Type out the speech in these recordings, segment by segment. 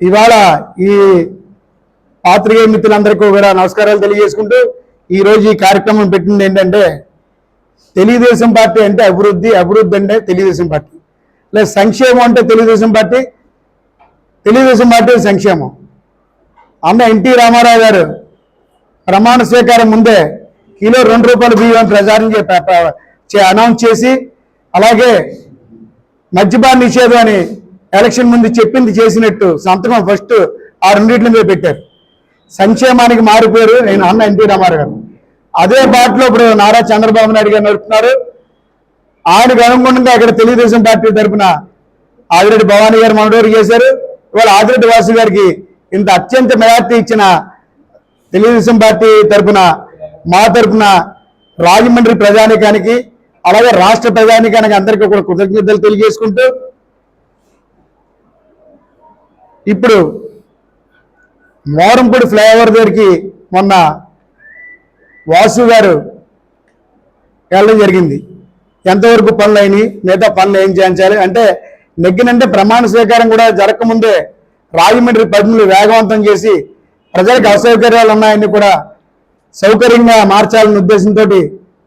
ఇవాళ ఈ పాత్రికేయ మిత్రులందరికీ కూడా నమస్కారాలు తెలియజేసుకుంటూ ఈరోజు ఈ కార్యక్రమం పెట్టింది ఏంటంటే తెలుగుదేశం పార్టీ అంటే అభివృద్ధి అభివృద్ధి అంటే తెలుగుదేశం పార్టీ. లేదా సంక్షేమం అంటే తెలుగుదేశం పార్టీ తెలుగుదేశం పార్టీ సంక్షేమం. అన్న ఎన్టీ రామారావు గారు ప్రమాణ స్వీకారం ముందే కిలో రెండు రూపాయల బియ్యం ప్రచారం చే- అనౌన్స్ చేసి అలాగే మద్యపాన నిషేధం అని ఎలక్షన్ ముందు చెప్పింది చేసినట్టు సంతకం ఫస్ట్ ఆ రెండింటి మీద పెట్టారు. సంక్షేమానికి మారిపోయారు. నేను అన్న ఎన్టీ రామారావు గారు. అదే బాటలో ఇప్పుడు నారా చంద్రబాబు నాయుడు గారు నడుపుతున్నారు. ఆయనకు అనుగుణంగా ఇక్కడ తెలుగుదేశం పార్టీ తరఫున ఆదిరెడ్డి భవానీ గారు మనోడు చేశారు. ఇవాళ ఆదిరెడ్డి వాసు గారికి ఇంత అత్యంత మెజార్టీ ఇచ్చిన తెలుగుదేశం పార్టీ తరఫున మా తరఫున రాజమండ్రి ప్రజానికానికి అలాగే రాష్ట్ర ప్రజానికానికి అందరికీ కూడా కృతజ్ఞతలు తెలియజేసుకుంటూ ఇప్పుడు మోరంపూడి ఫ్లైఓవర్ దగ్గరికి మొన్న వాసు గారు వెళ్ళడం జరిగింది. ఎంతవరకు పనులు అయినాయి మిగతా పనులు ఏం చేయించాలి? అంటే నెగ్గినంటే ప్రమాణ స్వీకారం కూడా జరగకముందే రాజమండ్రి పనులు వేగవంతం చేసి ప్రజలకు అసౌకర్యాలు ఉన్నాయని కూడా సౌకర్యంగా మార్చాలనే ఉద్దేశంతో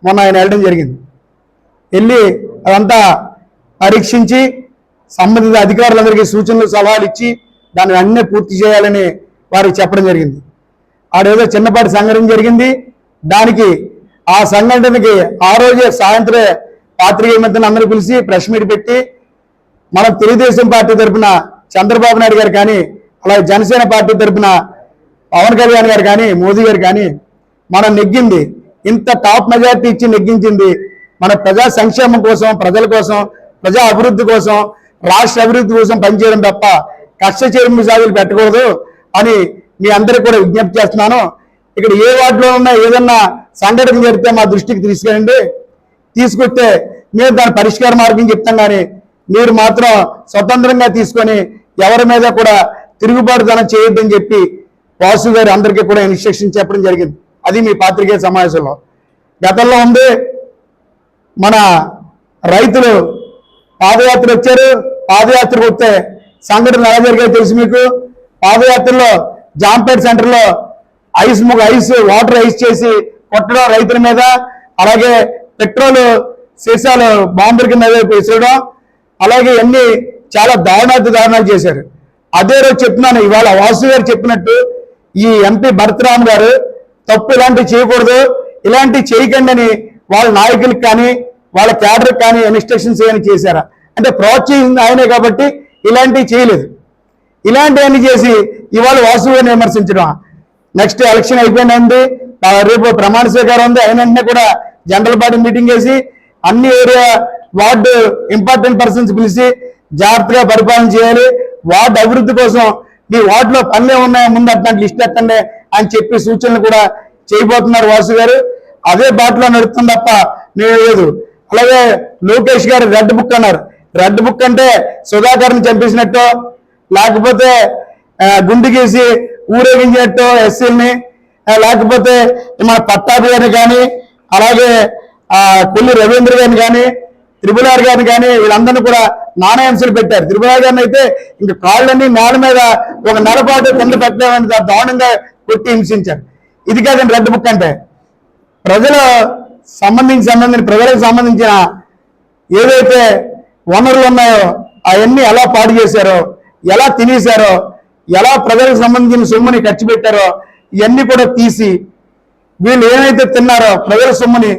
మొన్న ఆయన వెళ్ళడం జరిగింది. వెళ్ళి అదంతా పరీక్షించి సంబంధిత అధికారులందరికీ సూచనలు సలహాలు ఇచ్చి దాన్ని అన్నీ పూర్తి చేయాలని వారికి చెప్పడం జరిగింది. ఆడేదో చిన్నపాటి సంఘటన జరిగింది. దానికి ఆ సంఘటనకి ఆ రోజే సాయంత్రం పాత్రికేయ మధ్యన అందరూ పిలిచి ప్రెస్ మీట్ పెట్టి మన తెలుగుదేశం పార్టీ తరఫున చంద్రబాబు నాయుడు గారు కానీ అలాగే జనసేన పార్టీ తరఫున పవన్ కళ్యాణ్ గారు కానీ మోదీ గారు కానీ మనం నెగ్గింది. ఇంత టాప్ మెజార్టీ ఇచ్చి నెగ్గించింది మన ప్రజా సంక్షేమం కోసం ప్రజల కోసం ప్రజా అభివృద్ధి కోసం రాష్ట్ర అభివృద్ధి కోసం పనిచేయడం తప్ప కష్టచేరు మిసాజులు పెట్టకూడదు అని మీ అందరికీ కూడా విజ్ఞప్తి చేస్తున్నాను. ఇక్కడ ఏ వార్డులో ఉన్నా ఏదన్నా సంఘటన జరిగితే మా దృష్టికి తీసుకెళ్ళండి. తీసుకొస్తే మేము దాని పరిష్కార మార్గం చెప్తాం కానీ మీరు మాత్రం స్వతంత్రంగా తీసుకొని ఎవరి మీద కూడా తిరుగుబాటుదనం చేయొద్దని చెప్పి వాసు గారు అందరికీ కూడా ఇన్స్ట్రక్షన్ చెప్పడం జరిగింది. అది మీ పాత్రికేయ సమావేశంలో. గతంలో ఉంది. మన రైతులు పాదయాత్ర వచ్చారు. పాదయాత్రకు వస్తే సంఘటన ఎలా జరిగాయో తెలుసు మీకు. పాదయాత్రలో జాంపేట్ సెంటర్లో ఐస్ ముగ ఐస్ వాటర్ ఐస్ చేసి కొట్టడం రైతుల మీద. అలాగే పెట్రోల్ సీసాలు బాంబుల కింద విసరడం. అలాగే అన్ని చాలా దారుణాతి దారుణాలు చేశారు. అదే రోజు చెప్తున్నాను ఇవాళ వాసు గారు చెప్పినట్టు ఈ ఎంపీ భరతరామ్ గారు తప్పు ఇలాంటివి చేయకూడదు. ఇలాంటివి చేయకండి అని వాళ్ళ నాయకులకు కానీ వాళ్ళ క్యాడర్కి కానీ ఇన్స్ట్రక్షన్స్ ఏమైనా చేశారా? అంటే ప్రోత్సహించింది ఆయనే కాబట్టి ఇలాంటివి చేయలేదు. ఇలాంటివన్నీ చేసి ఇవాళ వాసు గారిని విమర్శించడం. నెక్స్ట్ ఎలక్షన్ అయిపోయింది రేపు ప్రమాణ స్వీకారం ఉంది. అయిన వెంటనే కూడా జనరల్ పార్టీ మీటింగ్ చేసి అన్ని ఏరియా వార్డు ఇంపార్టెంట్ పర్సన్స్ పిలిచి జాగ్రత్తగా పరిపాలన చేయాలి. వార్డు అభివృద్ధి కోసం మీ వార్డులో పనులే ఉన్నాయా ముందు అట్లాంటి లిస్ట్ ఎత్తండి అని చెప్పి సూచనలు కూడా చేయబోతున్నారు వాసు గారు. అదే బాటలో నడుస్తుంది తప్ప మేము లేదు. అలాగే లోకేష్ గారు రెడ్ బుక్ అన్నారు. రెడ్ బుక్ అంటే సుధాకర్ని చంపేసినట్టు లేకపోతే గుండు గీసి ఊరేగించినట్టు ఎస్సీల్ని లేకపోతే మన పట్టాభి గారిని కానీ అలాగే కొల్లి రవీంద్ర గారిని కానీ త్రిపులార్ గారిని కానీ వీళ్ళందరినీ కూడా నాణ్యాంశాలు పెట్టారు. త్రిపులార్ గారిని అయితే ఇంక కాళ్ళన్నీ నేల మీద ఒక నెల పాటు కింద పెట్టలేమని దారుణంగా కొట్టి హింసించారు. ఇది కాదండి రెడ్ బుక్ అంటే. ప్రజల సంబంధించి సంబంధించిన ప్రజలకు సంబంధించిన ఏదైతే వనరులు ఉన్నాయో అవన్నీ ఎలా పాడు చేశారో ఎలా తినేశారో ఎలా ప్రజలకు సంబంధించిన సొమ్ముని ఖర్చు పెట్టారో ఇవన్నీ కూడా తీసి వీళ్ళు ఏమైతే తిన్నారో ప్రజల సొమ్ముని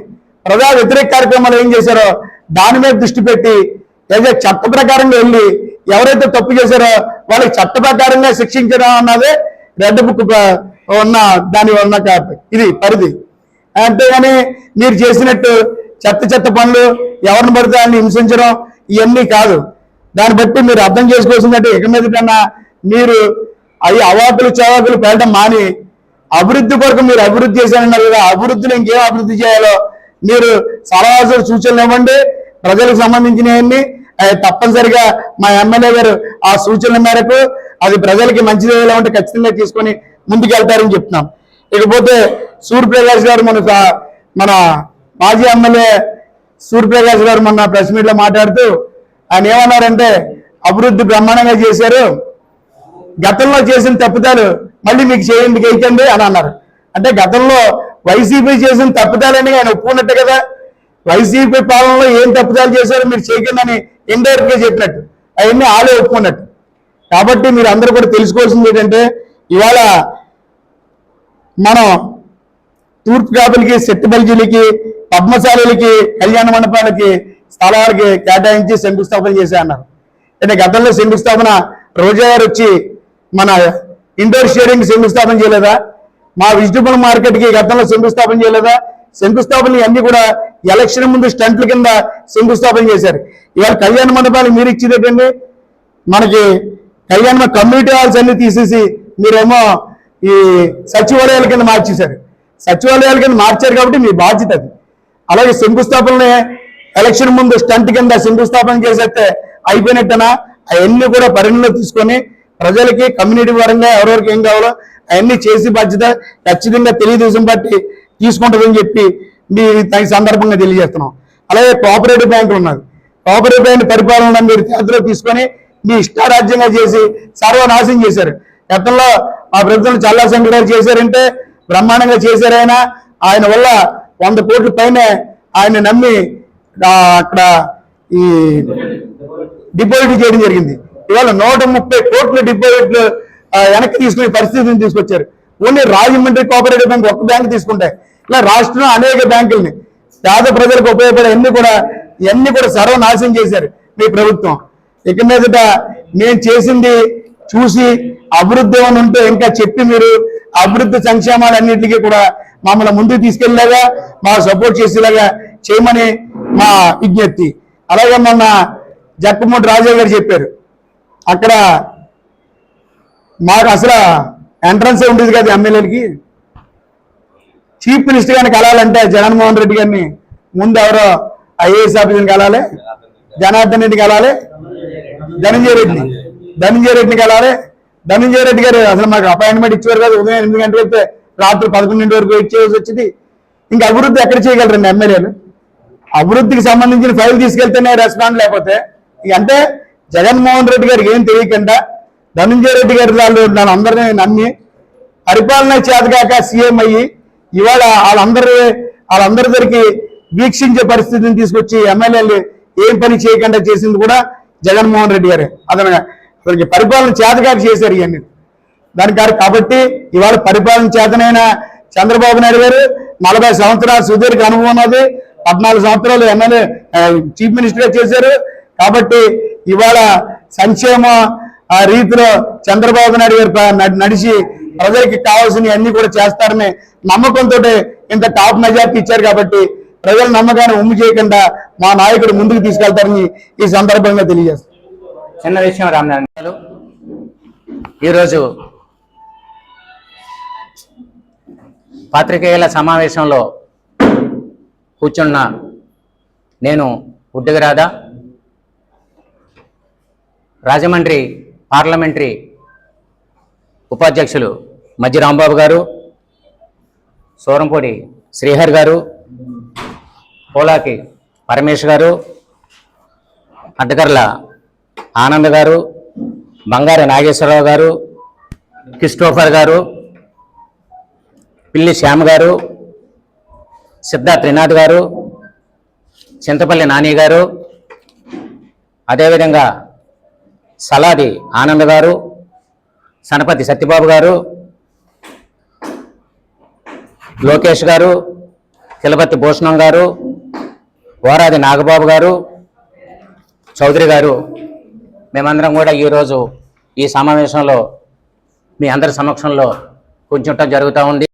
ప్రజా వ్యతిరేక కార్యక్రమాలు ఏం చేశారో దాని మీద దృష్టి పెట్టి ఏదో చట్ట ప్రకారంగా వెళ్ళి ఎవరైతే తప్పు చేశారో వాళ్ళకి చట్ట ప్రకారంగా శిక్షించడం అన్నదే రెడ్ బుక్ ఉన్న దాని ఉన్న ఇది పరిధి. అంతేగాని మీరు చేసినట్టు చెత్త చెత్త పనులు ఎవరిని పడితే అని హింసించడం ఇవన్నీ కాదు. దాన్ని బట్టి మీరు అర్థం చేసుకోవాల్సిందంటే ఇక మీదటన్నా మీరు అవి అవాకులు చవాకులు పెట్టడం మాని అభివృద్ధి కొరకు మీరు అభివృద్ధి చేశారన్నారు కదా అభివృద్ధిని ఇంకేం అభివృద్ధి చేయాలో మీరు సలహాలు సూచనలు ఇవ్వండి. ప్రజలకు సంబంధించినవన్నీ అది తప్పనిసరిగా మా ఎమ్మెల్యే గారు ఆ సూచనల మేరకు అది ప్రజలకి మంచిది ఎలా ఉంటే ఖచ్చితంగా తీసుకొని ముందుకెళ్తారని చెప్తున్నాం. ఇకపోతే సూర్యప్రకాష్ గారు మన మన మాజీ ఎమ్మెల్యే సూర్యప్రకాష్ గారు మొన్న ప్రెస్ మీట్లో మాట్లాడుతూ ఆయన ఏమన్నారంటే అభివృద్ధి బ్రహ్మాండంగా చేశారు. గతంలో చేసిన తప్పుదాలు మళ్ళీ మీకు చేయండి గెయికండి అని అన్నారు. అంటే గతంలో వైసీపీ చేసిన తప్పుదాలని ఆయన ఒప్పుకున్నట్టే కదా. వైసీపీ పాలనలో ఏం తప్పుదాలు చేశారో మీరు చేయకండి ఇండైరెక్ట్గా చెప్పినట్టు. అవన్నీ ఆలే ఒప్పుకున్నట్టు. కాబట్టి మీరు అందరూ కూడా తెలుసుకోవాల్సింది ఏంటంటే ఇవాళ మనం తూర్పు కాపులకి సెట్టుబల్జీలకి పద్మశాలలకి కళ్యాణ మండపాలకి స్థలాలకి కేటాయించి శంకుస్థాపన చేశా అన్నారు. అంటే గతంలో శంకుస్థాపన రోజా గారు వచ్చి మన ఇండోర్ షేరింగ్ శంకుస్థాపన చేయలేదా? మా విజిటబుల్ మార్కెట్కి గతంలో శంకుస్థాపన చేయలేదా? శంకుస్థాపన అన్ని కూడా ఎలక్షన్ ముందు స్టంట్ల కింద శంకుస్థాపన చేశారు. ఇవాళ కళ్యాణ మండపాలు మీరు ఇచ్చేది మనకి కళ్యాణ కమ్యూనిటీ హాల్స్ అన్ని తీసేసి మీరేమో ఈ సచివాలయాల కింద మార్చేశారు. సచివాలయాల కింద మార్చారు కాబట్టి మీ బాధ్యత అది. అలాగే శంకుస్థాపనలే ఎలక్షన్ ముందు స్టంట్ కింద శంకుస్థాపన చేసేస్తే అయిపోయినట్టనా? అవన్నీ కూడా పరిగణలో తీసుకొని ప్రజలకి కమ్యూనిటీ పరంగా ఎవరెవరికి ఏం కావాలో అవన్నీ చేసి బాధ్యత ఖచ్చితంగా తెలుగుదేశం పార్టీ తీసుకుంటుందని చెప్పి మీ ఈ సందర్భంగా తెలియజేస్తున్నాం. అలాగే కోఆపరేటివ్ బ్యాంకులు ఉన్నది. కోఆపరేటివ్ బ్యాంక్ పరిపాలన మీరు చేతిలో తీసుకొని మీ ఇష్టారాజ్యంగా చేసి సర్వనాశం చేశారు. గతంలో మా ప్రభుత్వం చల్లా శంకర్ గారు చేశారంటే బ్రహ్మాండంగా చేశారైనా ఆయన వల్ల వంద కోట్ల పైన ఆయన నమ్మి అక్కడ ఈ డిపాజిట్ చేయడం జరిగింది. ఇవాళ నూట ముప్పై కోట్ల డిపాజిట్లు వెనక్కి తీసుకునే పరిస్థితిని తీసుకొచ్చారు. ఓన్లీ రాజమండ్రి కోఆపరేటివ్ బ్యాంక్ ఒక్క బ్యాంక్ తీసుకుంటే ఇలా రాష్ట్రంలో అనేక బ్యాంకుల్ని పేద ప్రజలకు ఉపయోగపడే అన్ని కూడా ఇవన్నీ కూడా సర్వనాశనం చేశారు మీ ప్రభుత్వం. ఇక మీదట నేను చేసింది చూసి అభివృద్ధి అని ఉంటే ఇంకా చెప్పి మీరు అభివృద్ధి సంక్షేమాలన్నింటికీ కూడా మమ్మల్ని ముందుకు తీసుకెళ్ళేలాగా మా సపోర్ట్ చేసేలాగా చేయమని మా విజ్ఞప్తి. అలాగే మొన్న జక్కమూటి రాజా గారు చెప్పారు. అక్కడ మాకు అసలు ఎంట్రన్స్ ఉండేది కదా ఎమ్మెల్యేలకి. చీఫ్ మినిస్టర్ గారిని కలాలంటే జగన్మోహన్ రెడ్డి గారిని ముందు ఎవరో ఐఏఎస్ ఆఫీసర్ని కలాలి జనార్దన్ రెడ్డి కలాలి ధనంజయ రెడ్డిని. ధనంజయ రెడ్డిని కలాలి. ధనంజయ రెడ్డి గారు అసలు మాకు అపాయింట్మెంట్ ఇచ్చేవారు కదా ఉదయం ఎనిమిది గంటలకు వెళ్తే రాత్రి పదకొండింటి వరకు వెయిట్ చేయాల్సి వచ్చింది. ఇంకా అభివృద్ధి ఎక్కడ చేయగలరండి ఎమ్మెల్యేలు? అభివృద్ధికి సంబంధించిన ఫైల్ తీసుకెళ్తేనే రెస్పాండ్ లేకపోతే అంటే జగన్మోహన్ రెడ్డి గారికి ఏం తెలియకుండా ధనంజయ రెడ్డి గారి వాళ్ళు నన్ను అందరినీ నమ్మి పరిపాలన చేతగాక సీఎం అయ్యి ఇవాళ వాళ్ళందరి వాళ్ళందరి దగ్గరికి వీక్షించే పరిస్థితిని తీసుకొచ్చి ఎమ్మెల్యేలు ఏం పని చేయకుండా చేసింది కూడా జగన్మోహన్ రెడ్డి గారే. అతను అతనికి పరిపాలన చేతగాక చేశారు ఇవన్నీ. దానికి గారు కాబట్టి ఇవాళ పరిపాలన చేతనైన చంద్రబాబు నాయుడు గారు నలభై సంవత్సరాల సుదీర్ఘ అనుభవం ఉన్నది. పద్నాలుగు సంవత్సరాలు ఎమ్మెల్యే చీఫ్ మినిస్టర్గా చేశారు. కాబట్టి ఇవాళ సంక్షేమ ఆ రీతిలో చంద్రబాబు నాయుడు గారు నడిచి ప్రజలకి కావాల్సినవి అన్ని కూడా చేస్తారని నమ్మకంతో ఇంత టాప్ మెజార్టీ ఇచ్చారు కాబట్టి ప్రజల నమ్మకాన్ని ఉమ్ము చేయకుండా మా నాయకుడు ముందుకు తీసుకెళ్తారని ఈ సందర్భంగా తెలియజేస్తారు చిన్న విషయం రామనారాయణ గారు. ఈరోజు పాత్రికేయుల సమావేశంలో కూర్చున్న నేను ఉడ్డగిరాధ రాజమండ్రి పార్లమెంటరీ ఉపాధ్యక్షులు మజ్జి రాంబాబు గారు సోరంపూడి శ్రీహర్ గారు పోలాకి పరమేష్ గారు అడ్డకర్ల ఆనంద్ గారు బంగారు నాగేశ్వరరావు గారు క్రిస్టోఫర్ గారు పిల్లి శ్యామ గారు సిద్ధార్థ్ త్రినాథ్ గారు చింతపల్లి నాని గారు అదేవిధంగా సలాది ఆనంద్ గారు సనపతి సత్యబాబు గారు లోకేష్ గారు కిలపతి భూషణం గారు ఓరాది నాగబాబు గారు చౌదరి గారు మేమందరం కూడా ఈరోజు ఈ సమావేశంలో మీ అందరి సమక్షంలో కూర్చుంటం జరుగుతూ ఉంది.